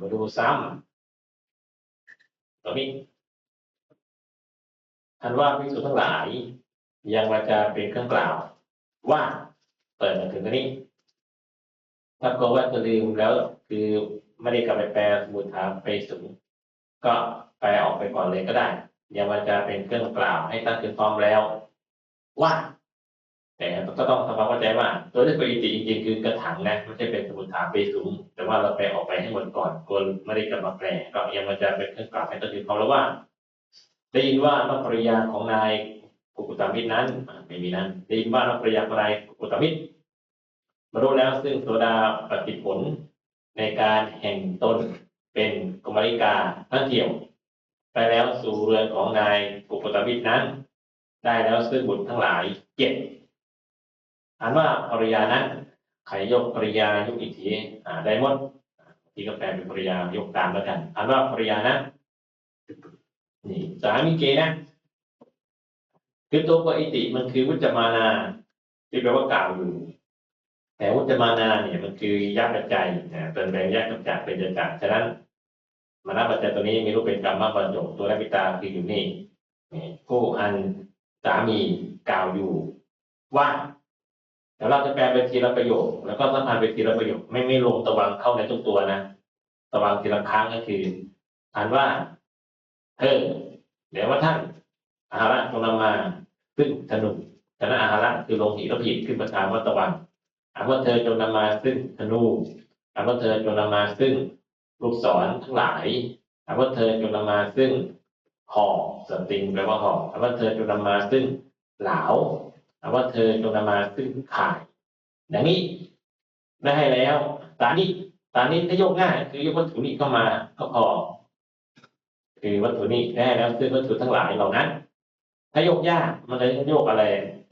มาดูซ้ำตรงนี้อันว่าพิสูจทั้งหลาย ยังวาจาเป็นเครื่องกล่าว ว่าเปิดมาถึงตรงนี้ ถ้ากลัวว่าจะลืมแล้ว คือไม่ได้กลับไปแปลสมุดถามไปสูงก็แปลออกไปก่อนเลยก็ได้ ยังวาจาเป็นเครื่องกล่าว ให้ตั้งถึงพร้อมแล้ว ว่า ก็ต้องทำความเข้าใจว่า ตัวที่ปริติจริงๆ คือกระถังนะไม่ใช่เป็นสมุดฐานไปสูง แต่ว่าเราแปลออกไปให้หมดก่อนกลไม่ได้กลับมาแปลก็ยังมันจะเป็นเครื่องกล่าวให้ตั้งถึงพร้อมแล้วว่า ได้ยินว่านักปริยาของนายกุกุตามิตรนั้นไม่มีนั้นได้ยินว่านักปริยาของนายกุกุตามิตรบรรลุแล้วซึ่งโสดาปฏิผลในการแห่งตนเป็นกมริกาทั้งเที่ยว ไปแล้วสู่เรือนของนายกุกุตามิตรนั้น ได้แล้วซึ่งบุตรทั้งหลายเจ็ด อ่านว่าภริยานั้นใครยกภริยายกอีกทีอ่าได้หมดอ่าที่ก็แปลเป็นภริยายกตามแล้วกันอ่านว่าภริยานั้นนี่สามีเกนะคือตัวปอิติมันคือวุจมานาที่แปลว่ากล่าวอยู่แต่วุจมานาเนี่ยมันคือยักษ์ปัจจัยนะเป็นแบ่งยักษ์กับจักเป็นจักรฉะนั้นมานาปัจจัยตัวนี้มีรูปเป็นกรรมบรรจงตัวแรกพิตาคืออยู่นี่นี่ผู้อันสามีกล่าวอยู่ว่า แต่เราจะแปลเป็นทีละประโยค แล้วก็สัมพันธ์เป็นทีละประโยค ไม่ไม่ลงตะวังเข้าในทุกตัวนะตะวังทีละครั้งก็คืออ่านว่าเธอเดี๋ยวว่าท่านอาหาระจงนำมาซึ่งธนูธนะอาหาระคือลงหีรผิดขึ้นประธานวัตวันอ่านว่าเธอจงนำมาซึ่งธนูอ่านว่าเธอจงนำมาซึ่งลูกศรทั้งหลายอ่านว่าเธอจงนำมาซึ่งห่อสติงแปลว่าห่ออ่านว่าเธอจงนำมาซึ่งเหลา ว่าเธอจงนำมาซึ่งข่ายอย่างนี้ได้ให้แล้วตานี้ตานี้ถ้ายกง่ายคือยกวัตถุนี้เข้ามาก็พอคือวัตถุนี้แน่แล้วซึ่งวัตถุทั้งหลายเหล่านั้น ถ้ายกยากมันจะโยกอะไร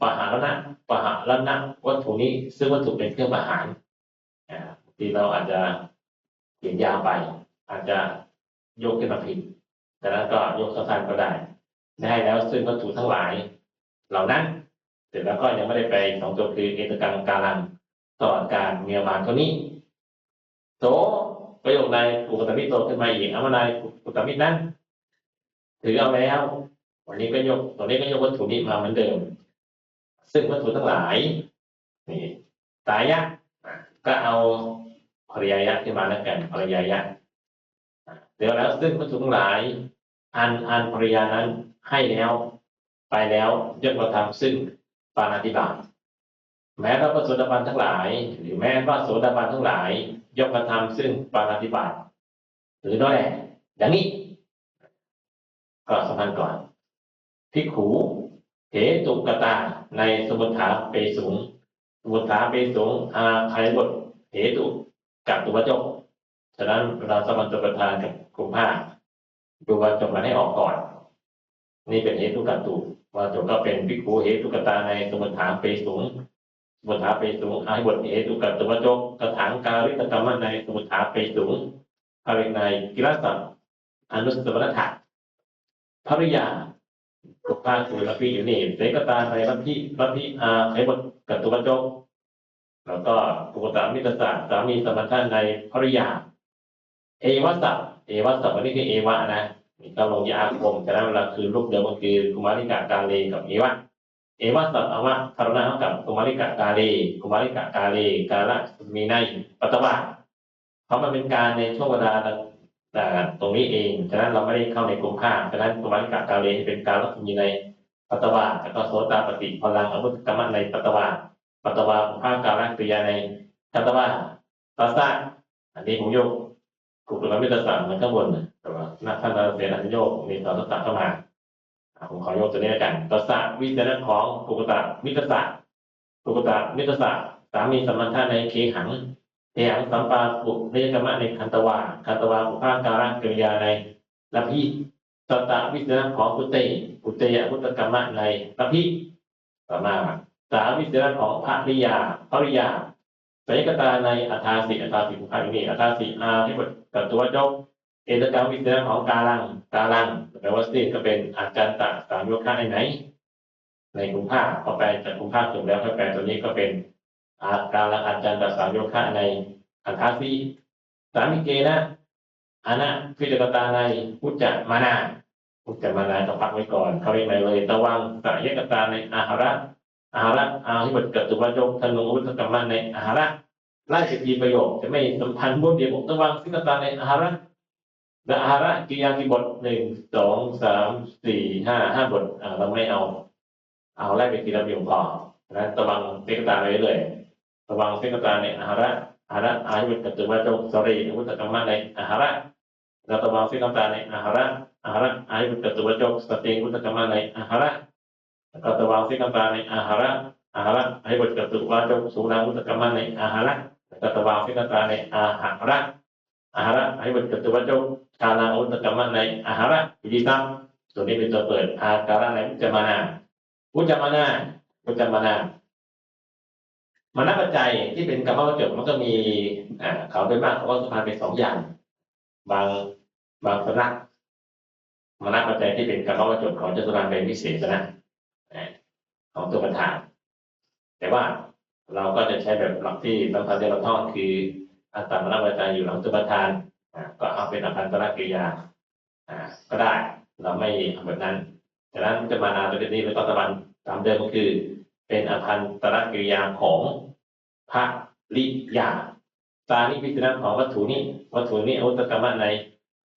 ปะหารนะปะหารนะวัตถุนี้ ซึ่งวัตถุเป็นเครื่องประหารอ่าทีเราอาจจะเขียนยาวไป อาจจะยกขึ้นมาผิดแต่นั้นก็ยกสั้นๆก็ได้ ได้แล้วซึ่งวัตถุทั้งหลาย เหล่านั้น เสร็จแล้วก็ยังไม่ได้ไปสองตัวคือเอตกังการังตลอดการเมียมานเท่านี้โสประโยคใดอุปตมิตโตขึ้นมาอีกอามนายอุปตมิตนั้นถือเอาแล้ว วันนี้ก็ยกตอนนี้ก็ยกวัตถุนี้มาเหมือนเดิม ซึ่งวัตถุทั้งหลายนี่ตายะก็เอาภริยายะขึ้นมาแล้วกันภริยายะอะเดี๋ยวแล้วซึ่งวัตถุทั้งหลาย อันอันภริยานั้นให้แล้ว ไปแล้วยกมาทำซึ่ง ปาณาติบาตแม้พระโสดาบันทั้งหลาย หรือแม้พระโสดาบันทั้งหลายยกมาทำซึ่งปาณาติบาตหรือน้อยแหลอย่างนี้ก็สำคัญก่อนพิกขูเหตุกตาในสมุทฐาเปสูงสมุทฐาเปสูงอาคายบทเหตุกับตัวจบฉะนั้นเราสมันตประทานกับกลุ่มห้าดูว่าจบมันให้ออกก่อน นี่เป็นเหตุกัตุ ว่าจบก็เป็นพิกขูเหตุกตาในสมุทฐานเปสูงสมุทฐานเปสูงอาบทเหตุกัตัวจบกระถางการิตกรรมในสมุทฐานเปสูงภายในกิรัสัมอนุสวรถะภริยาทุกภาคคือลัทธิอยู่นี่เสกตาในลัทธิลัทธิอาไขบทกัตตุปัจกแล้วก็ปุกตามิตรศาสตร์สามีสมรรถในภริยา เอวัสสะเอวัสสะวันนี้คือเอวะนะ นี่ก็ลงยาอาคมฉะนั้นเวลาคือรูปเดิมก็คือกุมาริกากาเลกับเอวะเอวัสสะอวะคารณะกับกุมาริกากาเลกุมาริกากาเลกาละมีในปัตตวะเพราะมันเป็นการในช่วงเวลาแต่ตรงนี้เองฉะนั้นเราไม่ได้เข้าในกลุ่มข้ามฉะนั้นตัววิกากาเลเป็นการรักมีในปัตตวาแล้วก็โสตาปฏิพลังอาวุธกรรมในปัตตวาปัตตวาภาการกริยาในปัตตวาตัสสะอันนี้ผมยก กลุ่มมิตรศาสตร์มันข้างบนแต่ว่านักท่านเราเสียนักโยกมีต่อตัสสะเข้ามาผมขอยกตัวนี้กันตัสสะวิจารณ์ของกุกตะมิตรศาสตร์กุกตะมิตรศาสตร์สามีสัมพันธะในเคหังเทียงสัมปาปุนิยกรรมะในคันตวาคันตวาอุปาการะกิริยาในละพิสตะวิจารณ์ของกุเตกุเตยพุทธกรรมะในละพิต่อมาสาวิจารณ์ของภริยาภริยา สยกตาในอัฐาสิอัฐาสิภาคนี้อัฐาสิอาที่บทกับตัวจบเอตกรรมวิจารของกาลังกาลังแปลว่าสิ่งก็เป็นอาจารย์ตะสามโยคะในไหน ในกลุ่มภาคพอแปลจากกลุ่มภาคถูกแล้วก็แปลตัวนี้ก็เป็นอาการละอาจารย์ตสามโยคะในอันทาสีสามิเกนะอานะพิจกตาในอุจจมานาอุจจมานาก็พักไว้ก่อนเขาเรียกอะไรเลยตะวังสายกตาในอาหาระ อาหาระอาหิบทกตุวาจกธนุอุตกรรมในอาหาระไล่สิบทีประโยคจะไม่สัมพันธ์บทเดียวบอกตะวังสิกตาในอาหาระและอาหาระกิยากี่บทหนึ่งสองสามสี่ห้าห้าบทเราไม่เอา เอาไล่ไปทีละประโยคพอนะตะวังสิกตาไปเรื่อยตะวังสิกตาในอาหาระอาหาระอาหิบทกตุวาจกสรีอุตกรรมในอาหาระแล้วตะวังสิกตาในอาหาระอาหาระอาหิบทกตุวาจกสติอุตกรรมในอาหาระแล้วก็ตะวันสิกตาในอาหาระอาหาระให้บทกตุวาจกสุรามุตกรรมในอาหาระ แล้วก็ตะวันสิกตาในอาหาระอาหาระให้บทกตุวาจกชาลามุตกรรมในอาหาระวิธีตั้งตัวนนี้เป็นตัวเปิดอาการะในพุจมานาพุจมานาพุจมานามานัปัจจัยที่เป็นกรรมวัจกมันก็มีอ่าเขาโดยมากเขาก็สะพานเป็นสองอย่าง บางบางสำนักมานัปัจจัยที่เป็นกรรมวจกเขาจะสะพานเป็นวิเศษนะ ของตัวประธานแต่ว่าเราก็จะใช้แบบหลักที่สำคัญที่เราท่องคืออัตตามรปัจจัยอยู่หลังตัวประธานก็เอาเป็นอภันตรกิริยาก็ได้เราไม่เอาแบบนั้นฉะนั้นจะมานาตัวนี้เป็นต้นตะวันตามเดิมก็คือ เป็นอภันตรกิริยาของพระลิยาตานิพิจารณของวัตถุนี้ วัตถุนี้อุตตรรมะใน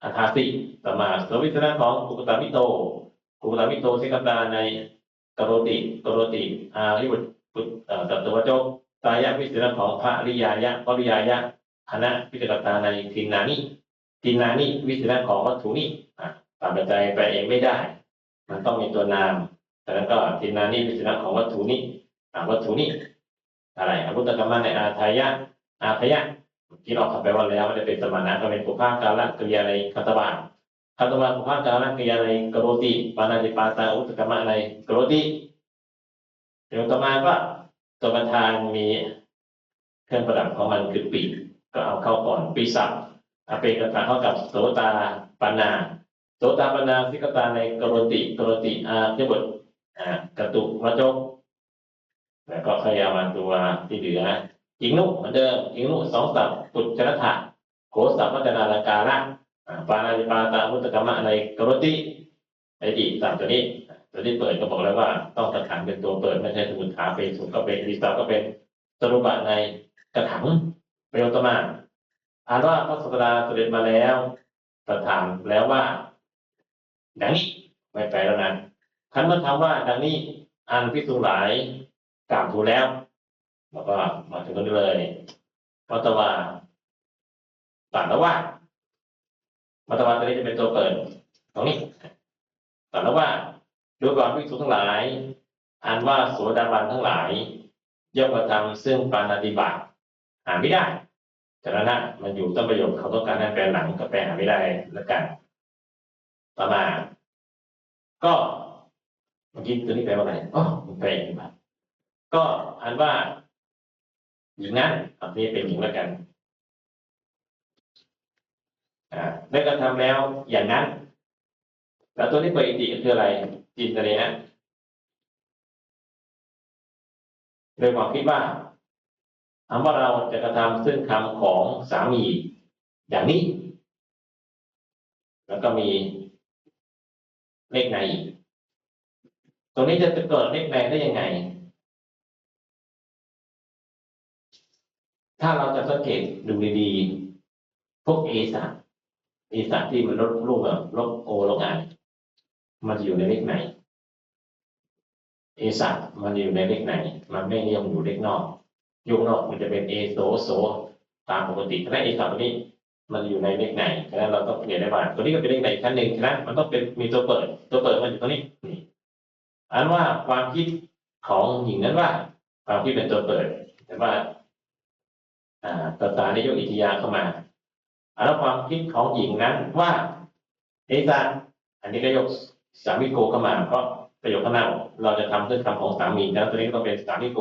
อัฏฐาสิตมาสวิจารณของกุกตามิโตกุกตามิโตสิกตาใน กโรติกโรติอาริบุตรบุตรตัตวโจกตายะวิสุทธของพระริยายะปริยายะคณะพิจารณาในทินนานิทินนานิวิสุทธของวัตถุนี้ตามปัจจัยไปเองไม่ได้ มันต้องมีตัวนามแต่นั้นก็ทินนานิวิสุทธของวัตถุนี้วัตถุนี้อะไรอพุตตกรรมในอาทายะอาทายะที่เราทำไปว่าแล้วมันจะเป็นสมานะก็เป็นปุพพากาลกริยาในคัตตวา คัตตวาปุพพากาลกริยาในกโรติปานาติปาตาอุตกรรมะในกโรติเดี๋ยวต่อมาก็ตัวประธานมีเครื่องประดับของมันคือปีกก็เอาเข้าก่อนปีศัพท์อาเปกตาเข้ากับโสตาปานาโสตาปานาสิกตาในกโรติกโรติอาเทบทกระตุกวจกแล้วก็ขยามาตัวที่เหลือจิงนุเหมือนเดิมจิงนุสองสับปุจจรถะโขสัพพัฒนาลการะ ปานาติปาตามุตตกรรมะในกรติไอ้ที่สามตัวนี้ ตัวที่เปิดก็บอกแล้วว่า ต้องตะขันเป็นตัวเปิดไม่ใช่สมุนขาเป็นสุก็เป็นดีสาก็เป็นสรุปะในกระถังเป็นอัตมาอ่านว่าพระสัสดาเสด็จมาแล้วตรัสถามแล้วว่า ดังนี้ไม่แปลแล้วนะคันเมื่อถามว่า ดังนี้อันพิสูจหลายกล่าวถูกแล้วแล้วก็มาถึงตรงนี้เลยวัตวาตัดแล้วว่า วัตวาตัวนี้จะเป็นตัวเปิดตรงนี้แต่แล้วว่าดูก่อนภิกษุทั้งหลาย อันว่าโสดาบันทั้งหลายย่อมกระทำซึ่งปานาติบาตหาไม่ได้ฉะนั้นนะมันอยู่ต้นประโยชน์เขาต้องการให้แปลหลังก็แปลหาไม่ได้แล้วกัน ต่อมา ก็เมื่อกี้ตัวนี้แปลว่าอะไรอ๋อมันแปลอย่างนี้มาก็อันว่าหญิงนั้นอันนี้เป็นหญิงแล้วกัน อ่าได้กระทำแล้วอย่างนั้น แล้วตัวที่เปิดอิติคืออะไร จินตัวนี้นะโดยความคิดว่าถามว่าเราจะกระทำซึ่งคำของสามีอย่างนี้ แล้วก็มีเลขในตรงนี้จะเกิดเลขในได้ยังไง ถ้าเราจะสังเกตดูดีๆ พวกเอสัตเอสัตที่มันลดรูปแบบลบโอลงอ่านมันจะอยู่ในเลขไหนเอสัตมันอยู่ในเลขไหน มันไม่นิยมอยู่เลขนอกยุคนอกมันจะเป็นเอโซโซตามปกติฉะนั้นเอสัตตัวนี้มันอยู่ในเลขไหนฉะนั้นเราต้องเปลี่ยนได้ว่าตัวนี้ก็เป็นเลขไหนชั้นหนึ่งฉะนั้นมันต้องเป็นมีตัวเปิด ตัวเปิดมันอยู่ตรงนี้นี่อันว่าความคิดของหญิงนั้นว่า ความคิดเป็นตัวเปิด แต่ว่า อ่าตาตาได้ยกอิทธิยาเข้ามา แล้วความคิดของหญิงนั้นว่าเอสัตอันนี้ก็ยกสามีโกเข้ามาเพราะประโยคข้างหน้าเราจะทำด้วยคำของสามีแล้วตัวนี้ก็ต้องเป็นสามีโก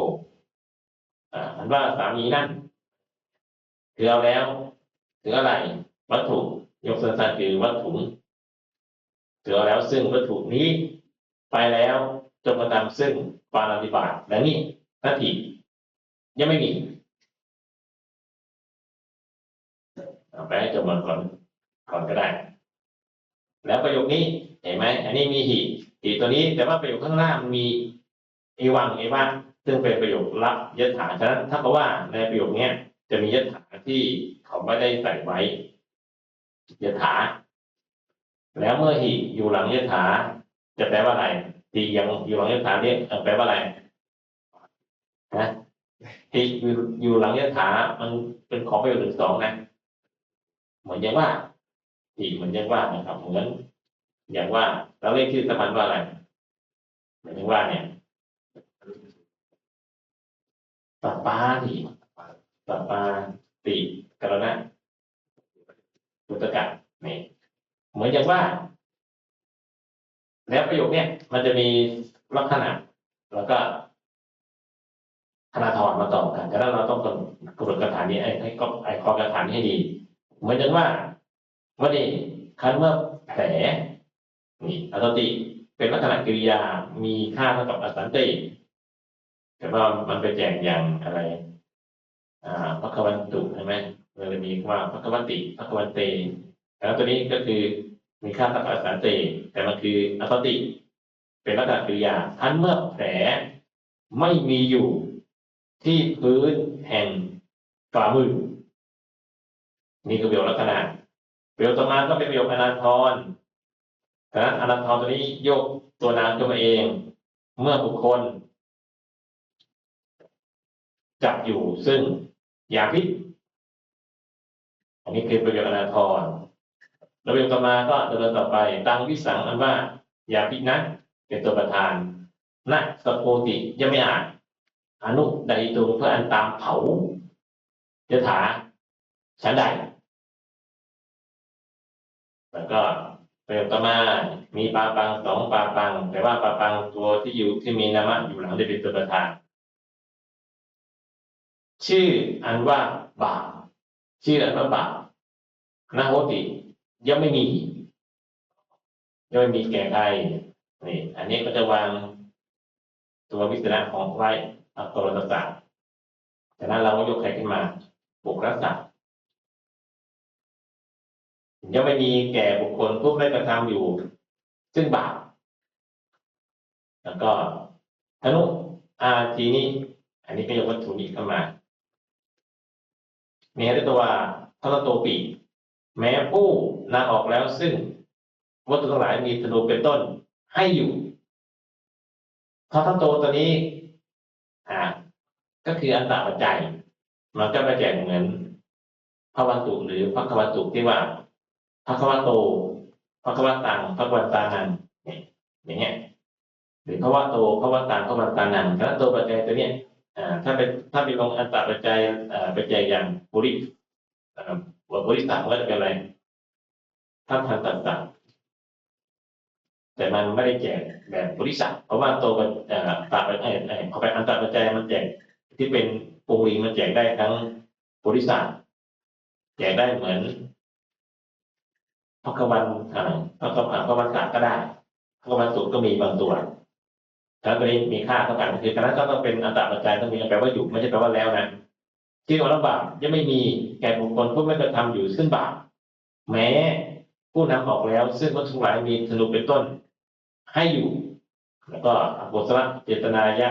อ่าอันว่าสามีนั่นถือเอาแล้วถืออะไร วัตถุยกสั้นๆคือวัตถุถือเอาแล้วซึ่งวัตถุนี้ไปแล้วจงกระทำซึ่งปาณาติบาตและนี่นาทียังไม่มี ไปให้จบมาก่อนก่อนก็ได้ แล้วประโยคนี้เห็นไหมอันนี้มีหิหิตัวนี้ แต่ว่าประโยคข้างหน้ามันมีเอวังเอวังซึ่งเป็นประโยครับยถาฉะนั้นถ้ากับว่าในประโยคนี้จะมียถาที่เขาไม่ได้ใส่ไว้ยถา แล้วเมื่อหิอยู่หลังยถา จะแปลว่าอะไรหิยังอยู่หลังยถาเนี่ยแปลว่าอะไรนะหิอยู่อยู่หลังยถามันเป็นของประโยคหนึ่งสองนะ เหมือนอย่างว่าหิเหมือนอย่างว่านะครับ เหมือนอย่างว่าเราเรียกชื่อสมันว่าอะไรเหมือนอย่างว่าเนี่ยปะปาหิปะปาติกรณะพุตกะนี่เหมือนอย่างว่า แล้วประโยคเนี้ยมันจะมีลักษณะ แล้วก็ธนาธรมาต่อกันฉะนั้นเราต้องกำหนดกระฐานนี้ให้ให้ก็ไอ้คอกระฐานนี้ให้ดี เหมือนอย่างว่าวันนี้คันเมื่อแผลนี่อัตติเป็นลักษณะกิริยามีค่าเท่ากับอสันติแต่ว่ามันไปแจกอย่างอะไรอ่าพระควันตุใช่ไหมมันเลยมีคำว่าพระควันติพระควันเตแล้วตัวนี้ก็คือมีค่าเท่ากับอสันติแต่มันคืออสันติเป็นลักษณะกิริยาทันเมื่อแผลไม่มีอยู่ที่พื้นแห่งฝ่ามือ นี่คือประโยลักษณะประโยคต่อมาก็เป็นประโยอนันทรฉะนั้นอนันทรตัวนี้ยกตัวนามขึ้นมาเอง เมื่อบุคคล จับอยู่ซึ่งยาพิษอันนี้คือประโยคอนาทรแล้วประโยคต่อมาก็ดำเนินต่อไปตังวิสังอันว่า ยาพิษนั้นเป็นตัวประธานนะสโพติยังไม่อ่านอนุใดตัวเพื่ออันตามเผายถาชั้นใด แล้วก็ประโยคต่อมา มีปาปังสองปาปัง แต่ว่าปาปังตัวที่อยู่ที่มีนามะอยู่หลังได้เป็นตัวประธาน ชื่ออันว่าบาปชื่ออันว่าบาปนาโหติยังไม่มียังไม่มีแก่ใครนี่ อันนี้ก็จะวางตัววิสระของไว้อัตโตรตสักจากนั้นเราก็ยกใครขึ้นมาบุกรักษา ยังไม่มีแก่บุคคลผู้ได้กระทำอยู่ ซึ่งบาปแล้วก็ธนุอาทีนี้ อันนี้ก็ยกวัตถุนี้เข้ามาเมตตัวทรโตปีแม้ผู้นำออกแล้วซึ่งวัตถุทั้งหลายมีธนูเป็นต้นให้อยู่ทรโตตัวนี้อ่าก็คืออันตราปัจจัย มันก็มาแจกเหมือนพระวันตุหรือพระควันตุที่ว่า พระควันโตพระควันตังพระควันตานังเนี่ยอย่างเงี้ยหรือพระวะโตพระวะตังพระวันตานังคณะโตปัจจัยตัวเนี้ยอ่าถ้าเป็นถ้าเป็นลงอันตรปัจจัยอ่าปัจจัยอย่างบุริอ่าบุริสามก็จะเป็นอะไรถ้าทันตัดตัดแต่มันไม่ได้แจกแบบบุริสัมเพราะว่าตัวอ่าตราปัจจัยเอ่อพอไปอันตรปัจจัยมันแจกที่เป็นปุงรีมันแจกได้ทั้งบุริสัมแจกได้เหมือน พระกวันอะไรพระกวันพระวันศาสตร์ก็ได้พระกวันสุขก็มีบางตัวฉะนั้นตัวนี้มีค่าเท่ากันคือฉะนั้นก็ต้องเป็นอันตราปัจจัยต้องมีแปลว่าอยู่ไม่ใช่แปลว่าแล้วนะที่ว่าบาปยังไม่มีแก่บุคคลผู้ไม่กระทำอยู่ซึ่งบาปแม้ผู้นำออกแล้ว ซึ่งวัตถุหลายมีธนูเป็นต้น ให้อยู่ แล้วก็อกุศลเจตนายะ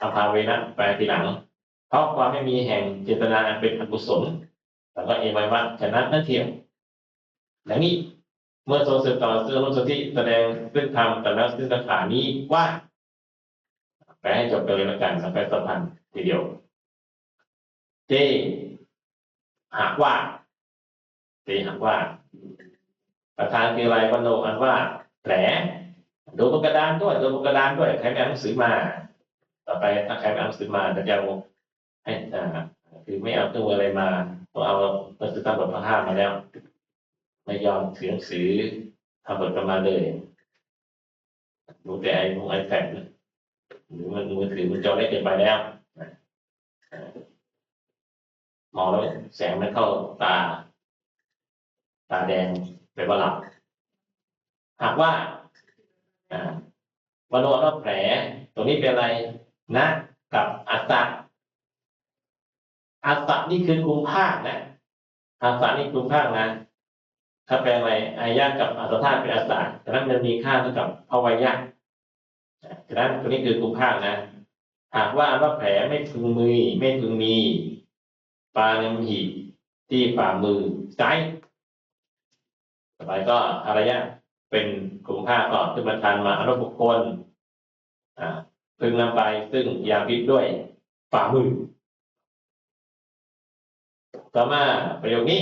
อภาเวนะแปลทีหลัง เพราะความไม่มีแห่งเจตนาเป็นอกุศลแล้วก็เอวัยวะฉะนั้นนั่นเทียม ดังนี้เมื่อทรงสืบต่อเสื่อมสที่แสดงซึ่งธรรมแต่ล้วซึ่งคาถานี้ว่าแปลให้จบไปเลยละกันแปสัมพันธ์ทีเดียวเจหากว่าเจหากว่า ประธานคืออะไรวันโนอันว่าแผลดูบนกระดานด้วยดูบนกระดานด้วยใครไม่เอาหนังสือมา ต่อไปถ้าใครไม่เอาหนังสือมาจะเอาให้คือไม่เอาเครื่อะไรมาต้องเอาหนังสือตามบทพระห้ามาแล้ว ไม่ยอมถือหนังสือทำบทกันมาเลยดูแต่ไอ้พวกไอแพดหรือมันมือถือมันจอได้เกินไปแล้วมองแล้วแสงมันเข้าตา ตาแดงเป็นว่าหลับหากว่าอ่าวโนรอบแผลตรงนี้เป็นอะไรนะ กับอัสสะอัสสะนี่คือกลุ่มภาคนะอัสสะนี่กลุ่มภาคนะ ถ้าแปลงไรอายะกับอัตธาตุเป็นอัตตาฉะนั้นมันมีค่าเท่ากับภวยะฉะนั้นตัวนี้คือกลุ่มภาคนะหากว่าว่าแผลไม่พึงมือไม่พึงมีปาในหีที่ฝ่ามือซ้ายต่อไปก็อารยะเป็นกลุ่มภาคก็ขึ้นมาทันมาอนุบุคคลพึงนำไปซึ่งยาพิษด้วยฝ่ามือต่อมาประโยคนี้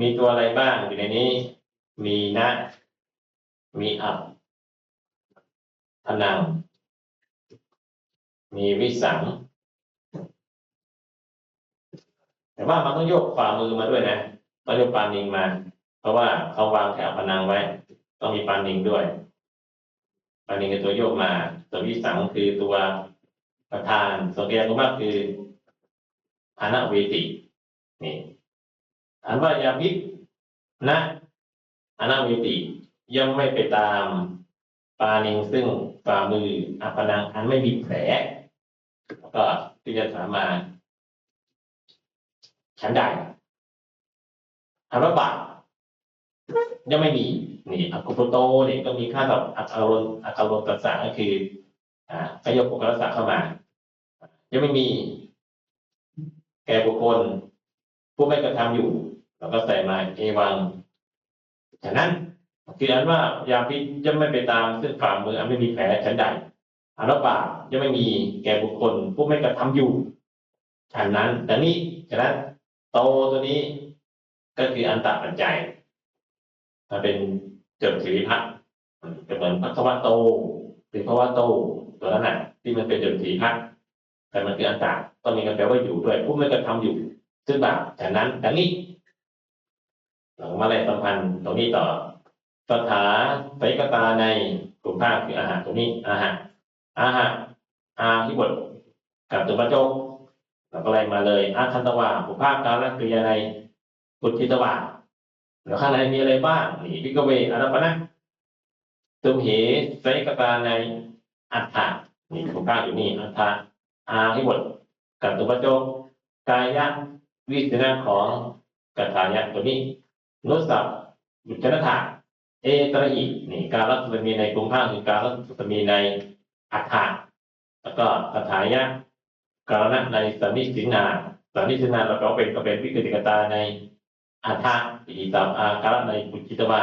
มีตัวอะไรบ้างอยู่ในนี้ มีนะ มีอับพนัง มีวิสัง แต่ว่ามันต้องยกฝ่ามือมาด้วยนะต้องยกปานิงมา เพราะว่าเขาวางแถวพนังไว้ ต้องมีปานิงด้วยปานิงคือตัวโยกมา ตัววิสังคือตัวประธานส่วนเกียร์ก็มากคืออนาเวตินี่ อันว่ายาพิษนะอนาเวติย่อมไม่ไปตามปานิงซึ่งฝ่ามืออัปนังอันไม่มีแผลแล้วก็ที่จะถามมาฉันใดคำว่าบาปยังไม่มี นี่อักุปโตเนี่ยก็มีค่ากับอักอารมอักอารมตัสสะก็คืออ่าประโยคปุกรสะเข้ามา ยังไม่มี แก่บุคคล ผู้ไม่กระทำอยู่ เราก็ใส่มาเอวังฉะนั้นคืออันว่ายาพิษจะไม่ไปตามซึ่งฝ่ามืออันไม่มีแผลฉันใดอันว่าบาปจะไม่มีแก่บุคคล ผู้ไม่กระทำอยู่ฉะนั้นดังนี้ฉะนั้นโตตัวนี้ก็คืออันตรปัจจัยมันเป็นจดสีพักจะเหมือนพัทวะโตหรือภาวะโตตัวนั้นน่ะที่มันเป็นจดสีพักแต่มันคืออันตะต้องมีกันแปลว่าอยู่ด้วยผู้ไม่กระทำอยู่ซึ่งบาปฉะนั้นดังนี้ เรามาเลยสัมพันธ์ตรงนี้ต่อสถาไสกตาในกลุ่มภาคคืออาหารตรงนี้อาหารอาหารอาที่บทกับตัวประโจกเราก็ไล่มาเลยอาคันตวาอุภาคการละกริยาในปุจิตวาแล้วข้างในมีอะไรบ้างนี่พิกเวอารัปนะตุมเหไสกตาในอัฏฐะนี่กลุ่มภาคอยู่นี่อัฏฐะอาที่บทกับตัวประโจกกายะวิจนะของกัตถายะตัวนี้ นุสัพบุจนถาเอตระหินี่การรัศมีในกลุ่มภาคคือการรัศมีในอัฏฐะแล้วก็กัตถายะการณะในสันนิสินาสันนิสินาเราก็เป็นก็เป็นวิกฤติกตาในอัฏฐะอีตามอาการะในปุจิตวา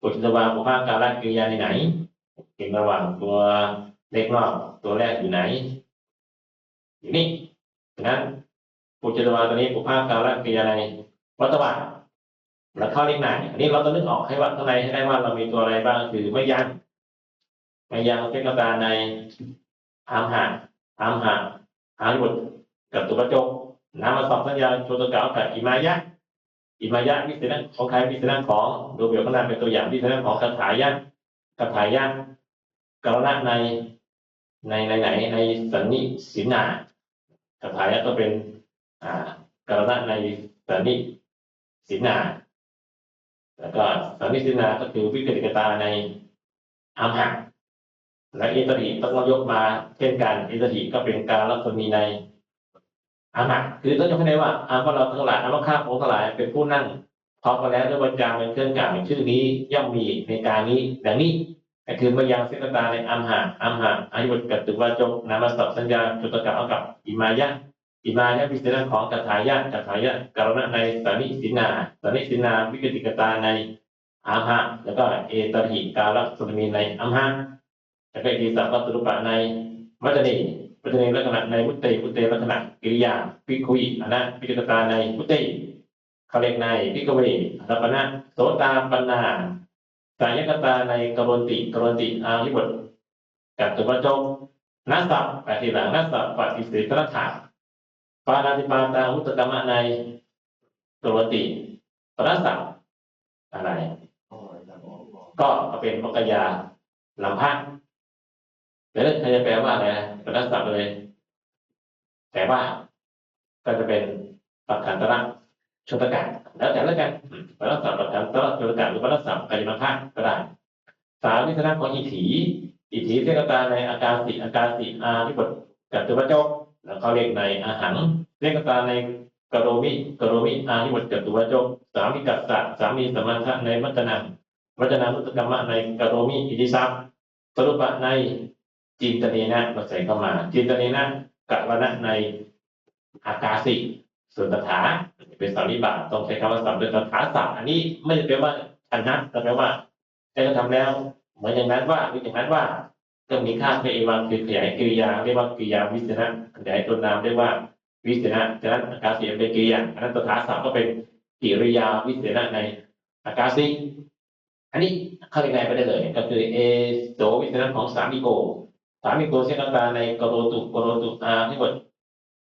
ปุจิตวาปุภาการะกิริยาในไหนเก่งระหว่างตัวเล็กนอกตัวแรกอยู่ไหนอยู่นี่ฉะนั้นปุจิตวาตัวนี้ปุภาการะกิริยาในวัตวา แล้วเข้าเล็กไหนอันนี้เราต้องนึกออกให้ว่าข้างในให้ได้ว่าเรามีตัวอะไรบ้างคือไม่ยันไม่ยันเป็นกตาในอามหะอามหะอายุดกับตัวกระจกนามาสอบสัญญาโชตเก่ากับอิมายะอิมายะวิเศษของใครวิเศษของดูเบียวข้างหน้าเป็นตัวอย่างวิเศษของคาถายะคาถายะกรณะในในในไหนในสันนิสินาคาถายะก็เป็นอ่ากรณะในสันนิสินา แล้วก็สันนิสินาก็คือวิกฤตตาในอามหะและอิตริต้องยกมาเช่นกันอิตริก็เป็นการลักษณีในอามัดคือต้องยกให้ได้ว่าอาพวกเราทั้งหลายอามข้าพงทั้งหลายเป็นผู้นั่งพร้อมกันแล้วด้วยวัจจางเป็นเครื่องกล่าวในชื่อนี้ย่อมมีในการนี้ดังนี้ก็คือมายังเสกตาในอัมหะอัมหะอายุกัตตุวาจกนามาสับสัญญาจุตกะเอากับอิมายะ อิมายพิเศษของกัถายะกัถายะกรณะในสันนิสินาสันนิสินาวิกติกตาในอาหะแล้วก็เอตริกาลักษณีในอัมหะแล้วก็อีสัพพตุรุปะในวัจนีวัจนีลักษณะในมุตเตมุตเตลักษณะกิริยาพิคุยอนะพิจตาในมุตเตเขาเรียกในพิกเวรัปนะโสตาปนาสายกตาในกรนติกรนติอาลิบทกัตตุปโจนัสสัพปฏิหลังนัสสัพปฏิเสธรัฐา ปานาติปาตามุตตกรรมะในกรนติปรัสสัพอะไรก็เป็นมกยาลำพังแต่ถ้าจะแปลว่าอะไรป็นลักษณะเลย แต่ว่าก็จะเป็นปัจจันตระชตกะแล้วแต่ละกันป็นลักษณะปัจจันตระชตกะหรือป็นลักษณะกายมภาคก็ได้สามวิธนะของอิถีอิถีเทกตาในอาการสิอาการสิอาที่บทกัตตุวจก แล้วเขาเรียกในอาหารเรียกตาในกโรมิกโรมิอานิวัตจตุวจกสามิกัสสะสามีสมัทะในวัจนังวัจนามุตกรรมะในกโรมิอิทิสัพสรุปะในจินตเนนะเราใส่เข้ามา จินตเนนะกะวนะในอากาสิส่วนตถาเป็นสัมมิบาตต้องใช้คำว่าสัมเป็นตถาศัพอันนี้ไม่ได้แปลว่าชนะแต่แปลว่าได้กระทำแล้วเหมือนอย่างนั้นว่าหรืออย่างนั้นว่า ก็มีค่าเป็นเอวังคือขยายกิริยาเรียกว่ากิริยาวิสนะขยายตัวนามเรียกว่าวิสนะฉะนั้นอากาศเสียเป็นกิริยาอันนั้นตถาศัพท์ก็เป็นกิริยาวิสนะในอากาศิอันนี้เข้าในไปได้เลย ก็คือเอโสวิสนะของสามีโก สามีโกเช่นกันในกโรตุกโรตุอาที่บท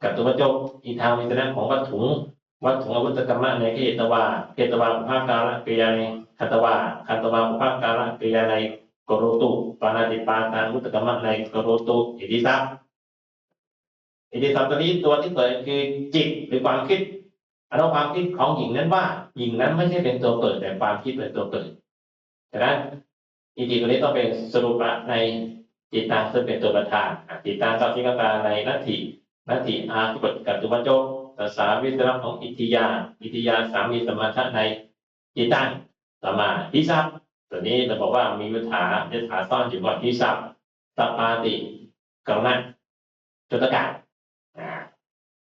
กับตัวจกอีทางวิสนะของวัตถุวัตถุอวุธกรรมะในเกตวาเกตวาภาคกาละกริยาในคัตวาคัตวาภาคกาละกริยาใน กโรตุปานาติปาตาวุตกรรมะในกโรตุอิทิสัพอิทิสัพตัวนี้ตัวที่เปิดคือจิตหรือความคิดอันนั้ความคิดของหญิงนั้นว่าหญิงนั้นไม่ใช่เป็นตัวเปิดแต่ความคิดเป็นตัวเปิดฉะนั้นอิทิตัวนี้ต้องเป็นสรุปะในจิตตังซึ่งเป็นตัวประธานจิตตังสัพพิกตาในนัตถินัตถิอาที่บทกัตุวโจกตัสาวิสระของอิทิยาอิทิยาสามีสมาทะในจิตตังต่อมาทิสัพ ตัวนี้เราบอกว่ามีวิถาวิถาซ่อนอยู่ก่อนทิสัพตปาติกรณะจุตกะอ่า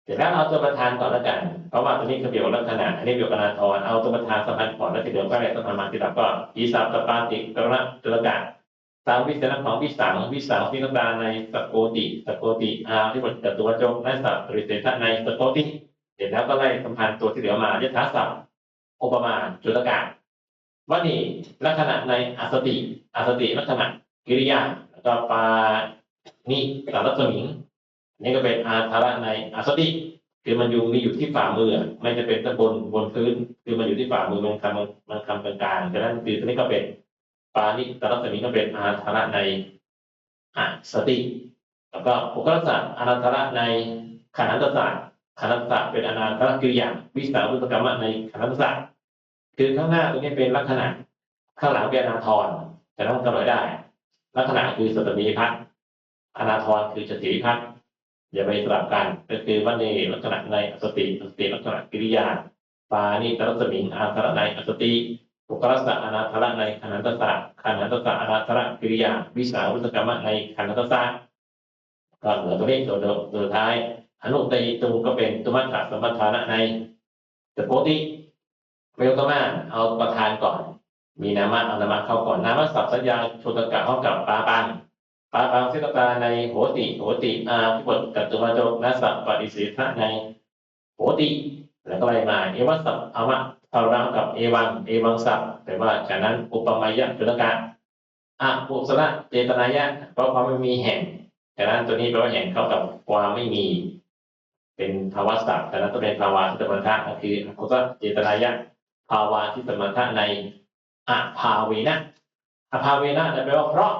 เสร็จแล้วเอาตัวประธานก่อนแล้วกัน เพราะว่าตัวนี้คือเกี่ยวลักษณะอันนี้เกี่ยวกนาทรเอาตัวประธานสัมพันธ์ก่อนแล้วทีเดียวก็เลยต้องทำมาทีหลังก็ทิสัพตปาติกรณะจุตกะตามวิสนะของวิสังวิสังพิกตาในสโกติสโกติอาที่บทจตุวจกและสัพปริเสธในสโกติเสร็จแล้วก็ไล่สัมพันธ์ตัวที่เหลือมายถาศัพท์อุปมาจุลกะ วันีลักษณะในอสติอสติลักษณะกิริยาแล้วก็ปานิสารสมิงนี่ก็เป็นอาธาระในอสติคือมันอยู่มีอยู่ที่ฝ่ามือไม่จะเป็นตะบนบนพื้น คือมันอยู่ที่ฝ่ามือมันคำมันคำกลางๆฉะนั้นคือตัวนี้ก็เป็นปานิตรัสมีก็เป็นอาธาระในอสติ แล้วก็อุกรศาสตร์อาธาระในขันธศาสตร์ขันธศาสตร์เป็นอนาธาระกิริยาวิสาวุตกรรมะในขันธศาสตร์ คือข้างหน้าตรงนี้เป็นลักษณะข้างหลังเป็นอนาทรจะต้องกำหนดได้ ลักษณะคือสตมีพัฒน์อนาทรคือจติพัฒน์อย่าไปสลับกันก็คือว่าในลักษณะในอสติสติลักษณะกิริยาปานิตรัสมิงอาธาระในอสติอุกรสะอนาธระในขันธสะขันธสะอนาธระกิริยา วิสาวุตกรรมะในขันธสะก็เหลือตัวนี้ตัวเดิมตัวท้ายอนุตติตุก็เป็นตุมัตถะสมปทานะใน สโพธิเวลกมาเอาประธานก่อน มีนามะเอานามะเข้าก่อนนามะสัพสัญญาโชตกะเข้ากับปาปังปาปังเสกตาในโหติโหติอาพิบทกัตตุมาโจนัสสะปฏิสิทธะในโหติ แล้วก็ไล่มาเอวัสสะอามะเท่ารังกับเอวังเอวังสัพแปลว่าฉะนั้นอุปมายะจุลกะอะปุสระเจตนายะเพราะความไม่มีแห่งฉะนั้นตัวนี้แปลว่าแห่งเข้ากับความไม่มี เป็นภาวะสัพฉะนั้นต้องเป็นภาวะที่สมถะก็คืออกุศลเจตนายะ ภาวะที่สมถะในอภาเวนะอภาเวนะแปลว่าเพราะ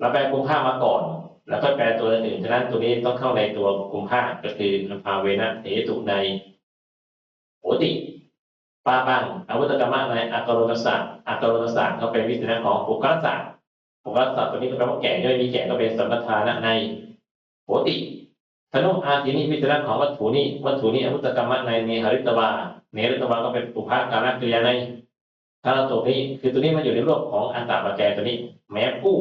เราแปลกุมภามาก่อน แล้วก็แปลตัวอื่นฉะนั้นตัวนี้ต้องเข้าในตัวกุมภาก็คืออภาเวนะเหตุในโหติปาปังอาวุธกรรมะในอักโรนศาสตร์อักโรนศาสตร์ก็เป็นวิธีของปุกศาสะปุกศาสตร์ตัวนี้ก็แปลว่าแก่ย่อยมีแก่ก็เป็นสมปทานะในโหติ ธนุอาทินี้วิธีของวัตถุนี้วัตถุนี้อาวุธกรรมในเนหริตวาเนหริตวาก็เป็นปุพาการกิริยาในถ้าเราตัวนี้คือตัวนี้มันอยู่ในโลกของอันตปัจจัยตัวนี้ แม้ผู้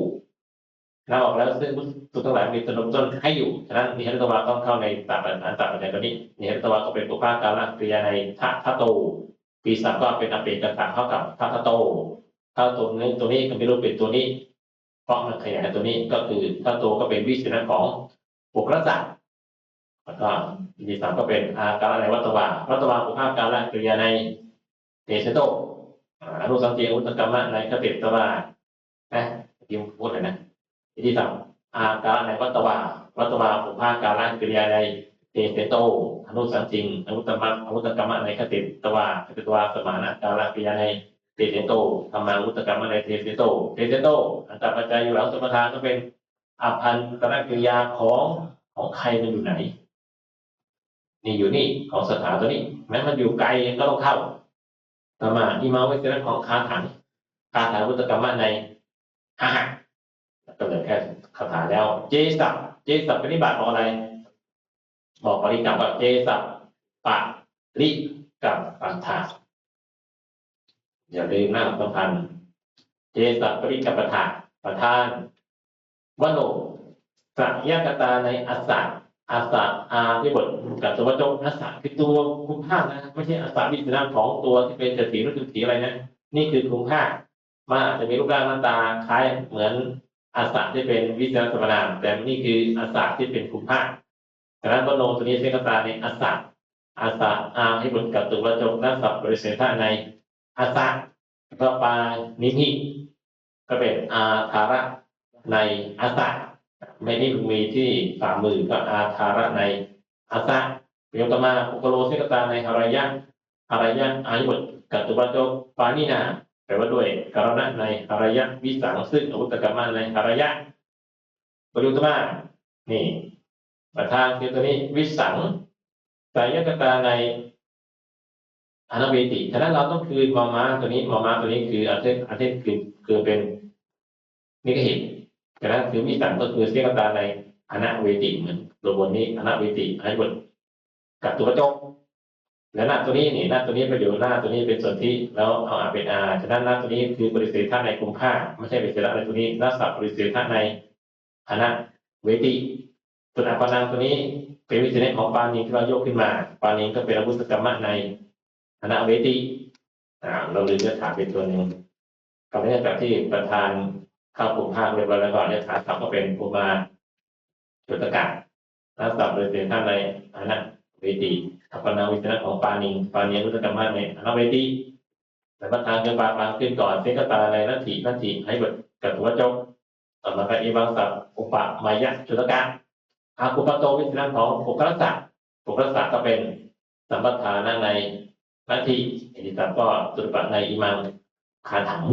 เราบอกแล้วซึ่งทุทั้งหลายมีต้นต้นให้อยู่ฉะนั้นนิหริตวาต้องเข้าในตาอันตปัจจัยตัวนี้นิหริตวาก็เป็นปุพาการกิริยาในทัทโตปีศาจก็เป็นอเปกตะเท่ากับทัตโตถ้าตัวนี้ตัวนี้ก็ไม่รู้เป็นตัวนี้เพราะมันขยายตัวนี้ก็คือทัตโตก็เป็นวิชนะของปุกรสัตว์ แล้วก็ปีศาจก็เป็นอาการในวัตวาวัตวาปุภาการละกิริยาในเตชโตอนุสังเกตอุตกรรมะในคติตวานะยิ่งพูดเลยนะที่สามอาการในวัตวาวัตวาปุภาการละกิริยาในเตเสโตอนุสังจิงอนุตมะอนุตกรรมะในคติตวาคติตวาสมานะกาลกิยาในเตเสโตธรรมานุตกรรมะในเตเสโตเตเสโตอันตรปัจจัยอยู่หลังสมทานก็เป็นอภันตระกิริยาของของใครมันอยู่ไหน นี่อยู่นี่ของสถาตัวนี้ แม้มันอยู่ไกลก็ต้องเข้าธรรมาอิมาวิเศษของคาถังคาถาวุตกรรมในอาหารก็เหลือแค่คาถาแล้ว เจสับเจสับปฏิบัติของอะไร บอกปริกับว่าเจสับปะริกับปัฏฐาอย่าลืมหนะสำคัญเจสับปริกับปัฏฐาประธานวโนสัยกตาในอัสสะ อัสสะอาที่บทกับตัวจงอัสสะคือตัวคุมภานะไม่ใช่อัสสะวิสนาของตัวที่เป็นเจสีหรือจุสีอะไรนะนี่คือคุมภามันอาจจะมีรูปร่างหน้าตาคล้ายเหมือนอัสสะที่เป็นวิสนาสมนาม แต่นี่คืออัสสะที่เป็นคุมภาคดังนั้นวโนตัวนี้เสกตาในอัสสะอัสสะอาให้บทกับตัวจงและสับบริเสธาในอัสสะก็ปานิพิก็เป็นอาธาระในอัสสะ ไม่ได้มีที่ฝ่ามือก็อาธาระในอาสะเรียตมาอุกโลเสกตาในหารายะหารายะอายุบทกัตตุวัจโจปานินาแปลว่าด้วยกรณะในหารายะวิสังซึ่งอาวุตกรรมะในหารายะประยุตมานี่ประธานคือตัวนี้วิสังสายกตาในอนาเวติฉะนั้นเราต้องคืนมามาตัวนี้มามาตัวนี้คืออาเทศอาเทศคือคือเป็นนิกหิต ฉะนั้นคือมีสังก็คือเสียกตาในอนาเวติเหมือนตัวบนนี้อนาเวติอันบนกับตัวจกแล้วหน้าตัวนี้นี่หน้าตัวนี้ไประโยชน์หน้าตัวนี้เป็นส่วนที่แล้วเอาอาเป็นอาฉะนั้นหน้าตัวนี้คือบริเศษท่าในกลุ่มค่าไม่ใช่บริเศษอะไรตัวนี้หน้าสับบริเศษท่าในอนาเวติส่วนอาปานังตัวนี้เป็นวิเศษของปานิงที่เรายกขึ้นมา ปานิงก็เป็นอาวุธกรรมะในอนาเวติอ่าเราลืมจะถามเป็นตัวหนึ่งกับนี้แบบที่ประธาน เข้ากลุ่มภาคเรียบร้อยแล้วก็เนี่ยฐานศัพท์ก็เป็นภูมาจุตกะนักศัพท์เลยเป็นท่านในอนัเวทีอัปนาวิจนะของปานิงปานีรุตกรรมะในอนัเวทีแต่ประธานเกินปาปางขึ้นก่อนเสกตาในนัตถินัตถิให้บทกับตัวจบต่อมาก็อีบางศัพท์อุปมายะจุตกะอาคุปโตวิจนะของปุคละสัตว์ปุคละสัตก็เป็นสัมปทานในนัตถิอิติศัพก็จุตปะในอิมังคาถัง